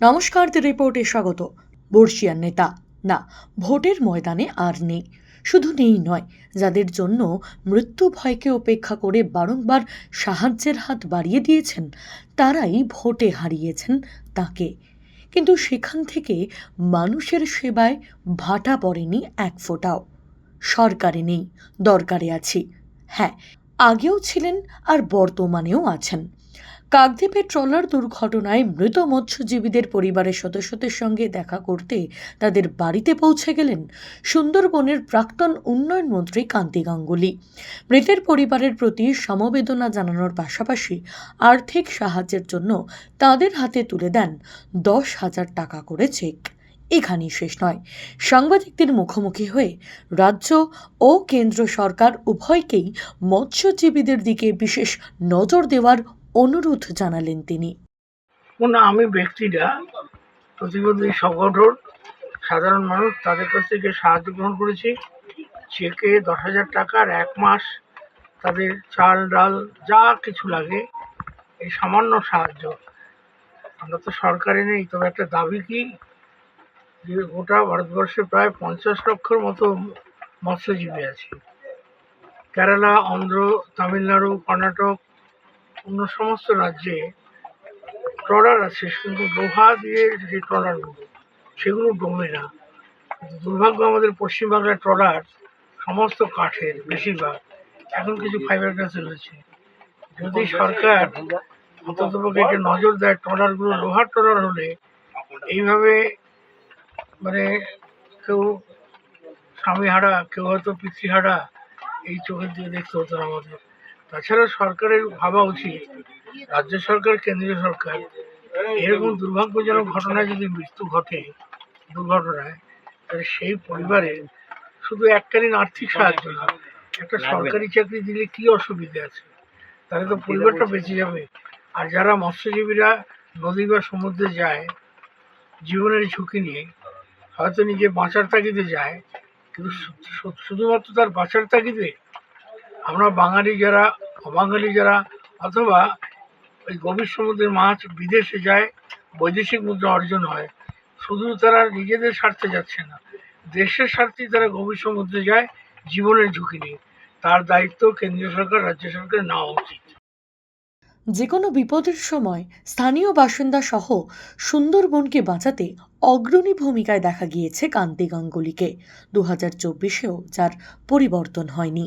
নমস্কার দি রিপোর্টে স্বাগত। বর্ষিয়ার নেতা। না, ভোটের ময়দানে আর নেই। শুধু নেই নয়, যাদের জন্য মৃত্যু ভয়কে উপেক্ষা করে বারংবার সাহায্যের হাত বাড়িয়ে দিয়েছেন, তারাই ভোটে হারিয়েছেন তাকে। কিন্তু সেখান থেকে মানুষের সেবায় ভাটা পড়েনি এক ফোঁটাও। সরকারে নেই, দরকারে আছি। হ্যাঁ আগেও ছিলেন আর বর্তমানেও আছেন। কাকদ্বীপে ট্রলার দুর্ঘটনায় মৃত মৎস্যজীবীদের পরিবারের সদস্যদের সঙ্গে দেখা করতে তাদের বাড়িতে পৌঁছে গেলেন সুন্দরবনের প্রাক্তন উন্নয়ন মন্ত্রী কান্তি গাঙ্গুলি। মৃতের পরিবারের প্রতি সমবেদনা জানানোর পাশাপাশি আর্থিক সাহায্যের জন্য তাদের হাতে তুলে দেন দশ হাজার টাকা করে চেক। এখানেই শেষ নয়। সাংবাদিকদের মুখোমুখি হয়ে রাজ্য ও কেন্দ্র সরকার উভয়কেই মৎস্যজীবীদের দিকে বিশেষ নজর দেওয়ার অনুরোধ জানালেন তিনি। আমি ব্যক্তিরা, প্রতিবন্ধী সংগঠন, সাধারণ মানুষ, তাদের কাছ থেকে সাহায্য গ্রহণ করেছি। চেকে দশ হাজার টাকার এক মাস তাদের চাল, ডাল, যা কিছু লাগে, এই সামান্য সাহায্য। আমরা তো সরকারে নেই, তবে একটা দাবি কি? যে গোটা ভারতবর্ষে প্রায় পঞ্চাশ লক্ষর মতো মৎস্যজীবী আছে। কেরালা, অন্ধ্র, তামিলনাড়ু, কর্ণাটক অন্য সমস্ত রাজ্যে ট্রলার আছে কিন্তু লোহা দিয়ে যে ট্রলারগুলো সেগুলো ডোবে না। দুর্ভাগ্য আমাদের পশ্চিমবাংলার ট্রলার সমস্ত কাঠের বেশিরভাগ, এখন কিছু ফাইবার গ্লাসে রয়েছে। যদি সরকার অন্ততপক্ষে একটু নজর দেয় ট্রলারগুলো লোহার ট্রলার হলে, এইভাবে মানে কেউ স্বামী হারা কেউ হয়তো পিতৃহারা এই চোখের দিকে দেখতে হতো না আমাদের। তাছাড়া সরকারের ভাবা উচিত রাজ্য সরকার কেন্দ্রীয় সরকার এরকম দুর্ভাগ্যজনক ঘটনায় যদি মৃত্যু ঘটে দুর্ঘটনায় তাহলে সেই পরিবারের শুধু এককালীন আর্থিক সাহায্য না একটা সরকারি চাকরি দিলে কি অসুবিধা আছে? তাহলে তো পরিবারটা বেঁচে যাবে। আর যারা মৎস্যজীবীরা নদী বা সমুদ্রে যায় জীবনের ঝুঁকি নিয়ে হয়তো নিজে বাঁচার তাগিদে যায় কিন্তু শুধুমাত্র তার বাঁচার তাগিদে আমরা বাঙালি যারা, অবাঙালি যারা, অথবা ওই গভীর সমুদ্রের মাছ বিদেশে যায়, বৈদেশিক মুদ্রা অর্জন হয়, শুধু তারা নিজেদের স্বার্থে যাচ্ছে না। দেশের স্বার্থেই তারা গভীর সমুদ্রে যায়, জীবনের ঝুঁকি নিয়ে। তার দায়িত্ব কেন্দ্রীয় সরকার, রাজ্য সরকার নেওয়া উচিত। যে কোনো বিপদের সময় স্থানীয় বাসিন্দা সহ সুন্দরবনকে বাঁচাতে অগ্রণী ভূমিকায় দেখা গিয়েছে কান্তি গাঙ্গুলিকে। দু হাজার চব্বিশেও যার পরিবর্তন হয়নি।